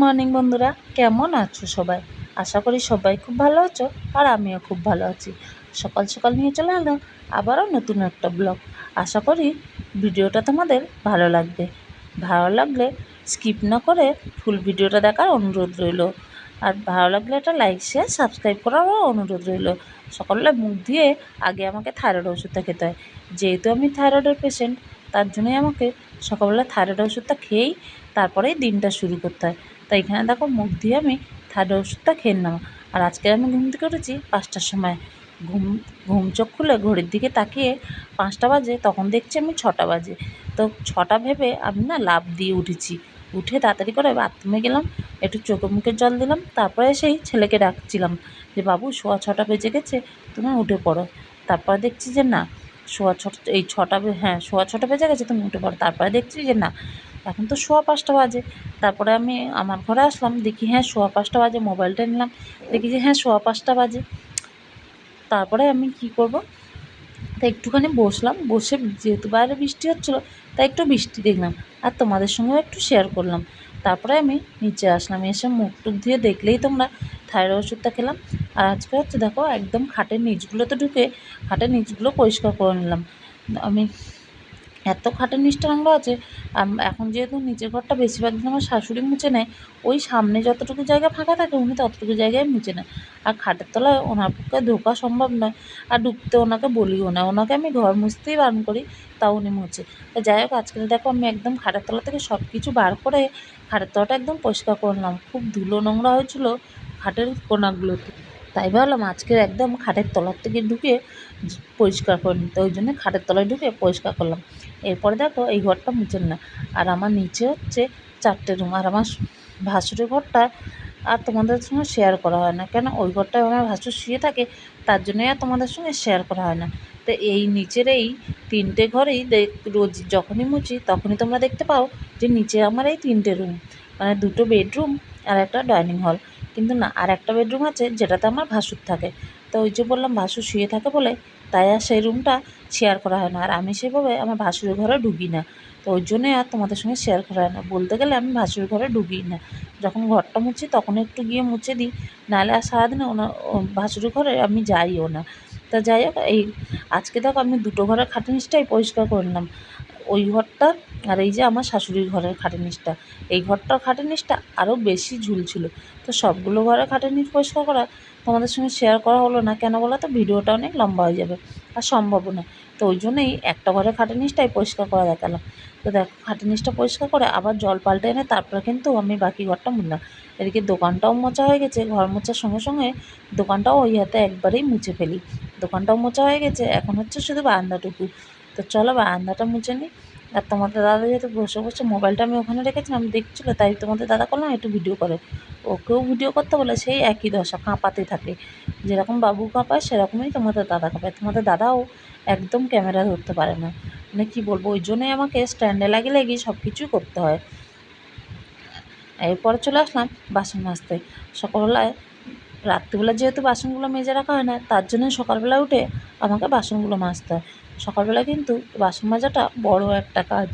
Morning বন্ধুরা, কেমন আছো সবাই? আশা করি সবাই খুব ভালো আছো আর আমিও খুব ভালো আছি। সকাল সকাল নিয়ে চলে এলাম আবারও নতুন একটা ব্লগ। আশা করি ভিডিওটা তোমাদের ভালো লাগবে। ভালো লাগলে স্কিপ না করে ফুল ভিডিওটা দেখার অনুরোধ রইল। আর ভালো লাগলে একটা লাইক, শেয়ার, সাবস্ক্রাইব করারও অনুরোধ রইল। সকালে মুখ দিয়ে আগে আমাকে থাইরয়েড ওষুধটা খেতে হয়। যেহেতু আমি থাইরয়েডের পেশেন্ট তার জন্যই আমাকে সকালবেলা থাইরয়েড ওষুধটা খেয়েই তারপরেই দিনটা শুরু করতে হয়। তাই এখানে দেখো মুখ দিয়ে আমি থার্ড ওষুধটা খেয়ে নেব আর আজকে আমি ঘুম থেকে উঠেছি পাঁচটার সময়। ঘুম ঘুম চোখ খুলে ঘড়ির দিকে তাকিয়ে পাঁচটা বাজে, তখন দেখছি আমি ছটা বাজে। তো ছটা ভেবে আমি না লাভ দিয়ে উঠেছি। উঠে তাড়াতাড়ি করে বাথরুমে গেলাম, একটু চোখে মুখে জল দিলাম, তারপরে সেই ছেলেকে ডাকছিলাম যে, বাবু, সোয়া ছটা বেজে গেছে, তুমি উঠে পড়ো। তারপরে দেখছি যে, না, সোয়া ছটা, এই ছটা হ্যাঁ সোয়া ছটা বেজে গেছে, তুমি উঠে পড়ো। তারপরে দেখছি যে, না এখন তো সোয়া পাঁচটা বাজে। তারপরে আমি আমার ঘরে আসলাম, দেখি হ্যাঁ সোয়া পাঁচটা বাজে, মোবাইলটা নিলাম। দেখি যে হ্যাঁ সোয়া পাঁচটা বাজে। তারপরে আমি কি করব? তা একটুখানি বসলাম, বসে যেহেতু বাইরে বৃষ্টি হচ্ছিল তাই একটু বৃষ্টি দেখলাম আর তোমাদের সঙ্গেও একটু শেয়ার করলাম। তারপরে আমি নিচে আসলাম, এসে মুখ টুক দিয়ে দেখলেই তোমরা থাইরয়েড ওষুধটা খেলাম। আর আজকে হচ্ছে দেখো একদম খাটের নিচগুলোতে ঢুকে খাটের নিচগুলো পরিষ্কার করে নিলাম। আমি এত খাটের নিচটা নোংরা আছে এখন যেহেতু নিচের ঘরটা বেশিরভাগ দিন আমার শাশুড়ি মুছে নেয়, ওই সামনে যতটুকু জায়গা ফাঁকা থাকে উনি ততটুকু জায়গায় মুছে নেয়। আর খাটের তলায় ওনার পক্ষে ঢোকা সম্ভব নয়, আর ঢুকতে ওনাকে বলিও না, ওনাকে আমি ঘর মুছতেই বারণ করি, তাও উনি মুছে। তো যাই হোক, আজকে দেখো আমি একদম খাটের তলা থেকে সব কিছু বার করে খাটের তলাটা একদম পরিষ্কার করলাম, খুব ধুলো নোংরা হয়েছিল খাটের কোনাগুলোতে। তাই ভাবলাম আজকের একদম খাটের তলার থেকে ঢুকে পরিষ্কার করে নিতে। ওই জন্য খাটের তলায় ঢুকে পরিষ্কার করলাম। এরপরে দেখো এই ঘরটা মুছেন না আর আমার নিচে হচ্ছে চারটে রুম। আর আমার ভাসুরের ঘরটা আর তোমাদের সঙ্গে শেয়ার করা হয় না। কেন? ওই ঘরটায় আমার ভাসুর শুয়ে থাকে, তার জন্যই আর তোমাদের সঙ্গে শেয়ার করা হয় না। তো এই নিচের এই তিনটে ঘরেই রোজ যখনই মুছি তখনই তোমরা দেখতে পাও যে নিচে আমার এই তিনটে রুম। মানে দুটো বেডরুম আর একটা ডাইনিং হল কিন্তু না, আর একটা বেডরুম আছে যেটাতে আমার ভাসুর থাকে। তো ওই যে বললাম, ভাসুর শুয়ে থাকে বলে তাই আর সেই রুমটা শেয়ার করা হয় না। আর আমি সেভাবে আমার ভাসুরের ঘরে ঢুকি না। তো ওই জন্যই আর তোমাদের সঙ্গে শেয়ার করা হয় না। বলতে গেলে আমি ভাসুরের ঘরে ঢুকি না। যখন ঘরটা মুছি তখন একটু গিয়ে মুছে দিই। নাহলে আর সারাদিনে ওনার ভাসুরের ঘরে আমি যাইও না। তা যাই হোক, এই আজকে দেখো আমি দুটো ঘরের খাটনিসটাই পরিষ্কার করলাম ওই ঘরটা আর এই যে আমার শাশুড়ির ঘরের খাটের নিচটা এই ঘরটার খাটের নিচটা আরও বেশি ঝুলছিল তো সবগুলো ঘরের খাটের নিচ পরিষ্কার করা তোমাদের সঙ্গে শেয়ার করা হলো না, কেন বলো তো? ভিডিওটা অনেক লম্বা হয়ে যাবে আর সম্ভবও না। তো ওই জন্যই একটা ঘরের খাটের নিচটাই পরিষ্কার করা দেখালাম। তো দেখো খাটের নিচটা পরিষ্কার করে আবার জল পাল্টে এনে তারপরে কিন্তু আমি বাকি ঘরটা মুছলাম। এদিকে দোকানটাও মোচা হয়ে গেছে, ঘর মোচার সঙ্গে সঙ্গে দোকানটাও ওই হাতে একবারেই মুছে ফেলি। দোকানটাও মোচা হয়ে গেছে, এখন হচ্ছে শুধু বারান্দাটুকু। তো চলো বারান্দাটা মুছে নিই আর তোমাদের দাদা যেহেতু বসে বসে মোবাইলটা আমি ওখানে রেখেছিলাম দেখছিলো, তাই তোমাদের দাদা করলাম একটু ভিডিও করে। ওকেও ভিডিও করতে বলে, সেই একই দশা কাঁপাতে থাকে। যেরকম বাবু কাঁপায়, সেরকমই তোমাদের দাদা কাঁপায়। তোমাদের দাদাও একদম ক্যামেরা ধরতে পারে না। মানে কী বলব, ওই জন্যই আমাকে স্ট্যান্ডে লাগিয়ে লাগিয়ে সব কিছুই করতে হয়। এরপরে চলে আসলাম বাসন মাজতে। সকালবেলায় রাত্রিবেলা যেহেতু বাসনগুলো মেজে রাখা হয় না, তার জন্য সকালবেলা উঠে আমাকে বাসনগুলো মাজতে হয়। সকালবেলা কিন্তু বাসন মাজাটা বড় একটা কাজ।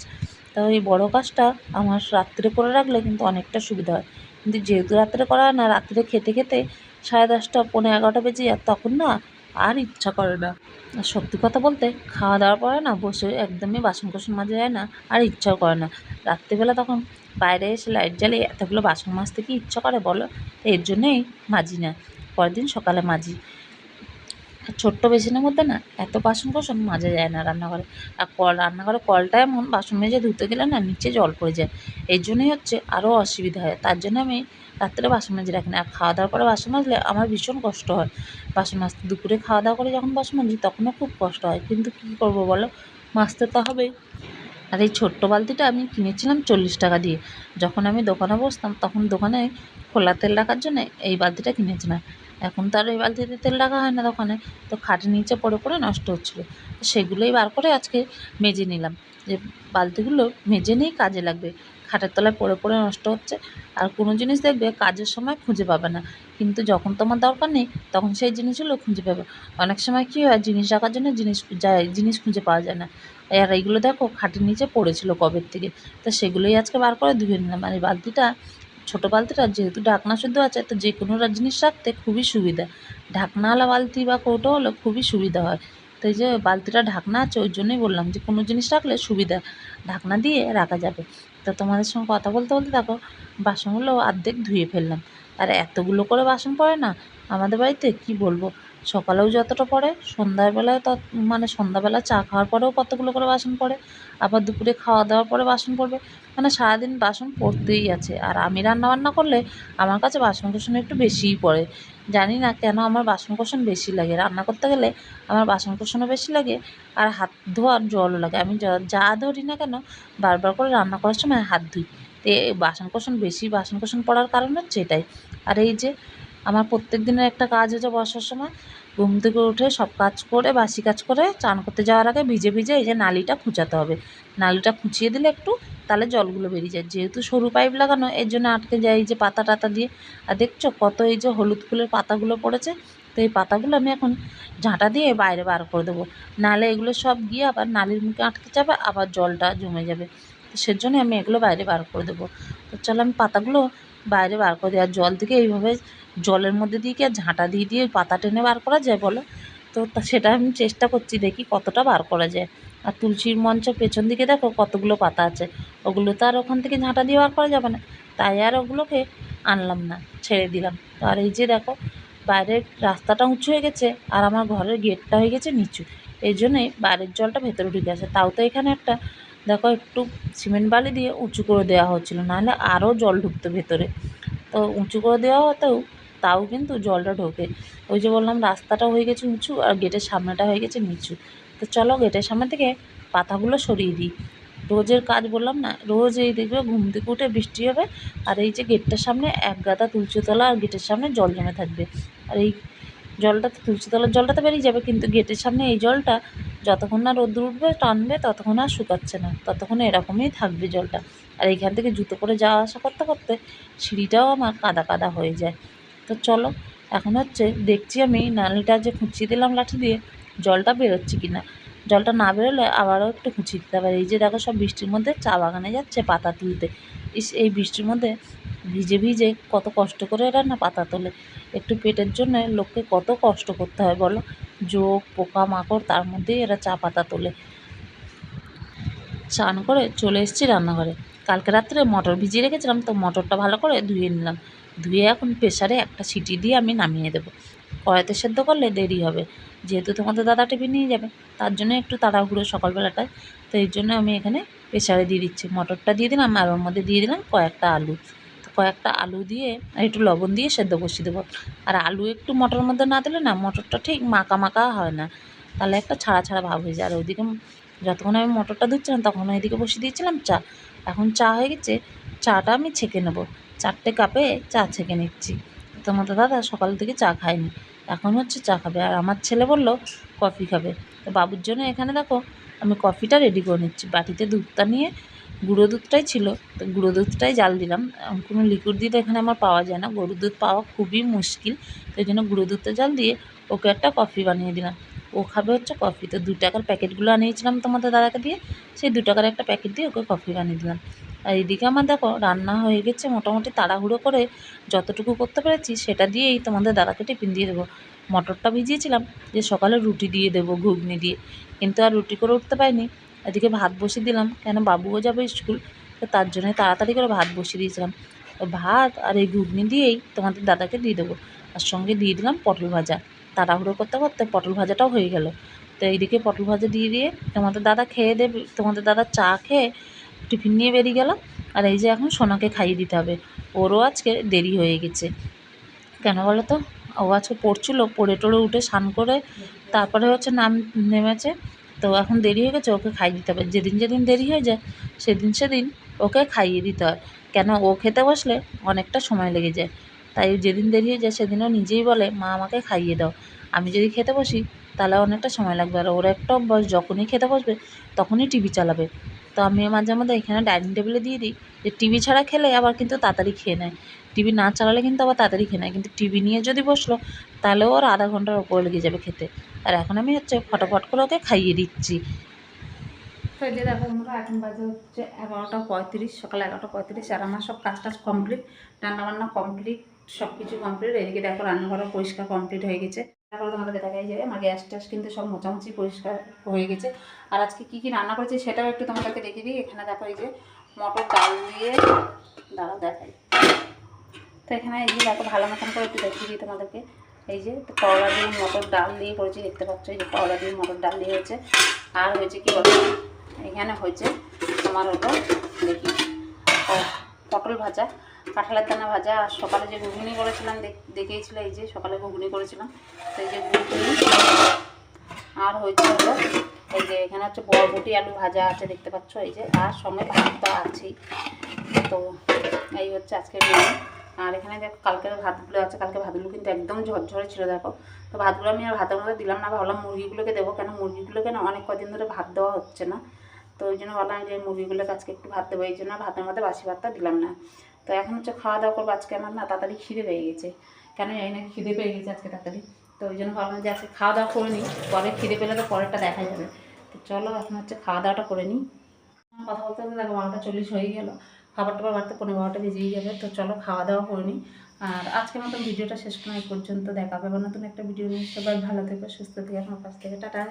তো এই বড় কাজটা আমার রাত্রে করে রাখলে কিন্তু অনেকটা সুবিধা হয়। কিন্তু যেহেতু রাত্রে করা হয় না, রাত্রে খেতে খেতে সাড়ে দশটা, পৌনে এগারোটা বেজে যায়, তখন না আর ইচ্ছা করে না। আর সত্যি কথা বলতে খাওয়া দাওয়া পরে না, বসে একদমই বাসন কোসন মাজা যায় না, আর ইচ্ছাও করে না। রাত্রিবেলা তখন বাইরে এসে লাইট জ্বালিয়ে এতগুলো বাসন মাজতে কি ইচ্ছা করে বলো? এর জন্যেই মাজি না। পরের দিন সকালে মাজি। ছোট্ট বেসিনের মধ্যে না, এত বাসন কোসন মাজা যায় না রান্নাঘরে। আর কল, রান্নাঘরে কলটা এমন, বাসন মেজে ধুতে গেলে না নিচে জল পড়ে যায়। এই জন্যই হচ্ছে আরও অসুবিধা হয়। তার জন্য আমি রাত্রে বাসন মেজে রাখি না। আর খাওয়া দাওয়ার পরে বাসন মাজলে আমার ভীষণ কষ্ট হয়। বাসন মাজতে দুপুরে খাওয়া দাওয়া করে যখন বাসন মাজি, তখনও খুব কষ্ট হয়। কিন্তু কী করব বলো? মাজতে তো হবেই আর এই ছোট্ট বালতিটা আমি কিনেছিলাম চল্লিশ টাকা দিয়ে। যখন আমি দোকানে বসতাম, তখন দোকানে খোলা তেল রাখার জন্য এই বালতিটা কিনেছিলাম। এখন তো আর এই বালতিতে তেল রাখা হয় না দোকানে। তো খাটের নিচে পড়ে পড়ে নষ্ট হচ্ছিল। তো সেগুলোই বার করে আজকে মেজে নিলাম। যে বালতিগুলো মেজে নিয়েই কাজে লাগবে। খাটের তলায় পড়ে পড়ে নষ্ট হচ্ছে। আর কোনো জিনিস দেখবে কাজের সময় খুঁজে পাবে না। কিন্তু যখন তোমার দরকার নেই, তখন সেই জিনিসগুলো খুঁজে পাবে। অনেক সময় কী হয়, জিনিস রাখার জন্য জিনিস যায়, জিনিস খুঁজে পাওয়া যায় না। আর এইগুলো দেখো, খাটের নিচে পড়েছিল কবের থেকে। তো সেগুলোই আজকে বার করে ধুয়ে নিলাম। আর এই বালতিটা ছোটো বালতিটা যেহেতু ঢাকনা শুদ্ধ আছে, তো যে কোনো জিনিস রাখতে খুবই সুবিধা। ঢাকনাওয়ালা বালতি বা কৌটো হলে খুবই সুবিধা হয়। তো এই যে বালতিটা ঢাকনা আছে, ওই জন্যই বললাম যে কোনো জিনিস রাখলে সুবিধা, ঢাকনা দিয়ে রাখা যাবে। তো তোমাদের সঙ্গে কথা বলতে বলতে দেখো, বাসনগুলো অর্ধেক ধুয়ে ফেললাম। আর এতগুলো করে বাসন পড়ে না, আমাদের বাড়িতে কি বলব? সকালেও যতটা পড়ে, সন্ধ্যাবেলায় তত মানে সন্ধ্যাবেলা চা খাওয়ার পরেও কতগুলো করে বাসন পড়ে, আবার দুপুরে খাওয়া দাওয়ার পরে বাসন পড়বে। মানে সারাদিন বাসন পড়তেই আছে। আর আমি রান্না বান্না করলে আমার কাছে বাসন কোসন একটু বেশিই পড়ে। জানি না কেন আমার বাসন কোসন বেশি লাগে। রান্না করতে গেলে আমার বাসন কোসনও বেশি লাগে আর হাত ধোয়ার জলও লাগে। আমি যা ধরি না কেন বারবার করে রান্না করার সময় হাত ধুই। তো বাসন কোসন বেশি বাসন কোসন পড়ার কারণ হচ্ছে এটাই। আর এই যে আমার প্রত্যেক দিনের একটা কাজ হচ্ছে বর্ষার সময় ঘুম থেকে উঠে সব কাজ করে, বাসি কাজ করে চান করতে যাওয়ার আগে ভিজে ভিজে এই যে নালিটা খুঁচাতে হবে। নালিটা খুঁচিয়ে দিলে একটু তাহলে জলগুলো বেরিয়ে যায়। যেহেতু সরু পাইপ লাগানো, এর জন্য আটকে যায় এই যে পাতা টাতা দিয়ে। আর দেখছ কত এই যে হলুদ ফুলের পাতাগুলো পড়েছে? তো এই পাতাগুলো আমি এখন ঝাঁটা দিয়ে বাইরে বার করে দেবো। নালে এগুলো সব গিয়ে আবার নালির মুখে আটকে যাবে, আবার জলটা জমে যাবে। সেজন্য আমি এগুলো বাইরে বার করে দেবো। তো চলো আমি পাতাগুলো বাইরে বার করে আর জল থেকে এইভাবে জলের মধ্যে দিয়ে কি আর ঝাঁটা দিয়ে দিয়ে পাতা টেনে বার করা যায় বলো? তো সেটা আমি চেষ্টা করছি দেখি কতটা বার করা যায়। আর তুলসীর মঞ্চের পেছন দিকে দেখো কতগুলো পাতা আছে। ওগুলো তো আর ওখান থেকে ঝাঁটা দিয়ে বার করা যাবে না। তাই আর ওগুলোকে আনলাম না, ছেড়ে দিলাম। আর এই যে দেখো বাইরের রাস্তাটা উঁচু হয়ে গেছে আর আমার ঘরের গেটটা হয়ে গেছে নিচু। এই জন্যই বাইরের জলটা ভেতরে ঢুকে আসে তাও তো এখানে একটা দেখো, একটু সিমেন্ট বালি দিয়ে উঁচু করে দেওয়া হচ্ছিল, নাহলে আরও জল ঢুকতো ভেতরে। তো উঁচু করে দেওয়া হতেও তাও কিন্তু জলটা ঢোকে। ওই যে বললাম, রাস্তাটা হয়ে গেছে উঁচু আর গেটের সামনেটা হয়ে গেছে নিচু। তো চলো গেটের সামনে থেকে পাতাগুলো সরিয়ে দিই। রোজের কাজ বললাম না, রোজ এই দেখবে ঘুম থেকে উঠে বৃষ্টি হবে আর এই যে গেটটার সামনে এক গাদা তুলসীতলা আর গেটের সামনে জল জমে থাকবে। আর এই জলটা, তুলসীতলার জলটা তো বেরিয়ে যাবে, কিন্তু গেটের সামনে এই জলটা যতক্ষণ না রোদ্দুর উঠবে, টানবে, ততক্ষণ আর শুকাচ্ছে না। ততক্ষণ এরকমই থাকবে জলটা। আর এইখান থেকে জুতো করে যাওয়া আসা করতে করতে সিঁড়িটাও আমার কাদা কাদা হয়ে যায়। তো চলো, এখন হচ্ছে দেখছি আমি নালিটা যে খুঁচিয়ে দিলাম লাঠি দিয়ে, জলটা বেরোচ্ছে কি না জলটা না বেরোলে আবারও একটু খুঁচিয়ে দিতে পারে এই যে দেখো সব বৃষ্টির মধ্যে চা বাগানে যাচ্ছে পাতা তুলতে। ইস, এই বৃষ্টির মধ্যে ভিজে ভিজে কত কষ্ট করে এরা না পাতা তোলে। একটু পেটের জন্য লোককে কত কষ্ট করতে হয় বলো? যোগ পোকা মাকড় তার মধ্যেই এরা চা পাতা তোলে। স্নান করে চলে এসেছি রান্নাঘরে। কালকে রাত্রে মটর ভিজিয়ে রেখেছিলাম, তো মটরটা ভালো করে ধুয়ে নিলাম। ধুয়ে এখন প্রেশারে একটা সিটি দিয়ে আমি নামিয়ে দেবো। কড়াইতে সেদ্ধ করলে দেরি হবে। যেহেতু তোমাদের দাদা টিফিন নিয়ে যাবে, তার জন্য একটু তাড়াহুড়ো সকালবেলাটায়। তো এই জন্য আমি এখানে প্রেশারে দিয়ে দিচ্ছি। মটরটা দিয়ে দিলাম আর ওর মধ্যে দিয়ে দিলাম কয়েকটা আলু। তো কয়েকটা আলু দিয়ে আর একটু লবণ দিয়ে সেদ্ধ বসিয়ে দেবো। আর আলু একটু মটরের মধ্যে না দিলে না, মটরটা ঠিক মাখা মাখা হয় না। তাহলে একটা ছাড়া ছাড়া ভাব হয়ে যায়। আর ওইদিকে যতক্ষণ আমি মটরটা ধুচ্ছিলাম, তখন ওইদিকে বসিয়ে দিয়েছিলাম চা। এখন চা হয়ে গেছে, চাটা আমি ছেঁকে নেব। চারটে কাপে চা ছেঁকে নিচ্ছি। তোমাদের দাদা সকাল থেকে চা খায়নি। এখন হচ্ছে চা খাবে। আর আমার ছেলে বলল, কফি খাবে। তো বাবুর জন্য এখানে দেখো, আমি কফিটা রেডি করে নিচ্ছি। বাটিতে দুধটা নিয়ে গুঁড়ো দুধটাই ছিল, তো গুঁড়ো দুধটাই জাল দিলাম। কোনো লিকুইড দুধ এখানে আমার পাওয়া যায় না। গরুর দুধ পাওয়া খুবই মুশকিল, তো এই জন্য গুঁড়ো দুধটা জাল দিয়ে ওকে একটা কফি বানিয়ে দিলাম। ও খাবে হচ্ছে কফি। তো দু টাকার প্যাকেটগুলো আনিয়েছিলাম তোমাদের দাদাকে দিয়ে, সেই দু টাকার একটা প্যাকেট দিয়ে ওকে কফি বানিয়ে দিলাম। আর এইদিকে আমার দেখো, রান্না হয়ে গেছে, মোটামুটি তাড়াহুড়ো করে যতটুকু করতে পেরেছি সেটা দিয়েই তোমাদের দাদাকে টিফিন দিয়ে দেবো। মটরটা ভিজিয়েছিলাম, যে সকালে রুটি দিয়ে দেবো, ঘুগনি দিয়ে। কিন্তু আর রুটি করে উঠতে পারিনি। এদিকে ভাত বসিয়ে দিলাম, কেন বাবুও যাবে স্কুল, তো তার জন্য তাড়াতাড়ি করে ভাত বসিয়ে দিয়েছিলাম। ভাত আর এই ঘুগনি দিয়েই তোমাদের দাদাকে দিয়ে দেবো। আর সঙ্গে দিয়ে দিলাম পটল ভাজা। তাড়াহুড়ো করতে করতে পটল ভাজাটাও হয়ে গেল। তো এইদিকে পটল ভাজা দিয়ে দিয়ে তোমাদের দাদা খেয়ে দেবে, তোমাদের দাদা চা খেয়ে টিফিন নিয়ে বেরিয়ে গেল আর এই যে এখন সোনাকে খাইয়ে দিতে হবে। ওরও আজকে দেরি হয়ে গেছে। কেন বলো তো? ও আজকে পড়ছিলো, পড়ে টড়ে উঠে স্নান করে তারপরে হচ্ছে নাম, নেমেছে। তো এখন দেরি হয়ে গেছে, ওকে খাইয়ে দিতে হবে। যেদিন যেদিন দেরি হয়ে যায়, সেদিন সেদিন ওকে খাইয়ে দিতে হয়। কেন ও খেতে বসলে অনেকটা সময় লেগে যায়। তাই যেদিন দেরি হয়ে যায়, সেদিনও নিজেই বলে, মা, আমাকে খাইয়ে দাও। আমি যদি খেতে বসি, তাহলে অনেকটা সময় লাগবে। আর ওর একটা অভ্যাস, যখনই খেতে বসবে, তখনই টিভি চালাবে। তো আমি মাঝে মধ্যে এখানে ডাইনিং টেবিলে দিয়ে দিই যে টিভি ছাড়া খেলে আবার কিন্তু তাড়াতাড়ি খেয়ে নেয়। টিভি না চালালে কিন্তু আবার তাড়াতাড়ি খেয়ে নেয়। কিন্তু টিভি নিয়ে যদি বসল, তাহলে ওর আধা ঘণ্টার ওপরে লেগে যাবে খেতে। আর এখন আমি হচ্ছে ফটাফট করে ওকে খাইয়ে দিচ্ছি। দেখো আমরা এখন বাজে হচ্ছে এগারোটা পঁয়ত্রিশ, সকাল এগারোটা পঁয়ত্রিশ, আর আমার সব কাজ টাজ কমপ্লিট রান্নাবান্না কমপ্লিট সব কিছু কমপ্লিট এদিকে দেখো রান্নাঘরও পরিষ্কার কমপ্লিট হয়ে গেছে। তারপরে তোমাদের দেখাই যাবে আমার গ্যাস ট্যাস কিন্তু সব মোচামুচি পরিষ্কার হয়ে গেছে। আর আজকে কী কী রান্না করেছি সেটাও একটু তোমাদেরকে দেখিয়ে দিই। এখানে দেখো এই যে মটর ডাল দিয়ে ডাল দেখাই। তো এখানে এই যে দেখো ভালো মতন করে একটু দেখিয়ে দিই তোমাদেরকে। এই যে করলা দিয়ে মটর ডাল দিয়ে করেছি, দেখতে পাচ্ছ এই যে করলা দিয়ে মটর ডাল দিয়ে হয়েছে। আর হয়েছে কি বলো? এখানে হয়েছে তোমার হলো দেখি। পটল ভাজা। কাঁঠালের দানা ভাজা, আর সকালে যে ঘুগনি করেছিলাম, দেখ- দেখেইছিল এই যে সকালে ঘুগনি করেছিলাম এই যে ঘুগনি আর হয়েছে হলো এই যে এখানে হচ্ছে বরবটি আলু ভাজা আছে, দেখতে পাচ্ছ এই যে, আর সঙ্গে ভাত তো আছেই। তো এই হচ্ছে আজকের আর এখানে দেখো কালকের ভাতগুলো আছে, কালকে ভাতগুলো কিন্তু একদম ঝরঝরে ছিল, দেখো। তো ভাতগুলো আমি আর ভাতের মধ্যে দিলাম না, ভাবলাম মুরগিগুলোকে দেবো, কেন মুরগিগুলোকে না অনেক কদিন ধরে ভাত দেওয়া হচ্ছে না। তো ওই জন্য ভাবলাম যে মুরগিগুলোকে আজকে একটু ভাত দেবো, এই জন্য ভাতের মধ্যে বাসি ভাতটা দিলাম না। তো এখন হচ্ছে খাওয়া দাওয়া করব, আজকে আমার না তাড়াতাড়ি খিদে পেয়ে গেছে। কেন জানি না, খিদে পেয়ে গেছে আজকে তাড়াতাড়ি। তো ওই জন্য ভাবলাম যে আজকে খাওয়া দাওয়া করে নিই, পরে খিদে পেলে তো পরেরটা দেখা যাবে। তো চলো এখন হচ্ছে খাওয়া দাওয়াটা করে নিই। কথা বলতে বলতে দেখো বারোটা চল্লিশ হয়ে গেল, খাবার টাবার বাড়তে পনেরো বারোটা বেজেই যাবে, তো চলো খাওয়া দাওয়া করে নিই। আর আজকের মতন ভিডিওটা শেষ করা পর্যন্ত দেখা হবে আবার নতুন একটা ভিডিও নিয়ে। সবাই ভালো থেকো, সুস্থ থেকে, আমার কাছ থেকে। টাটা।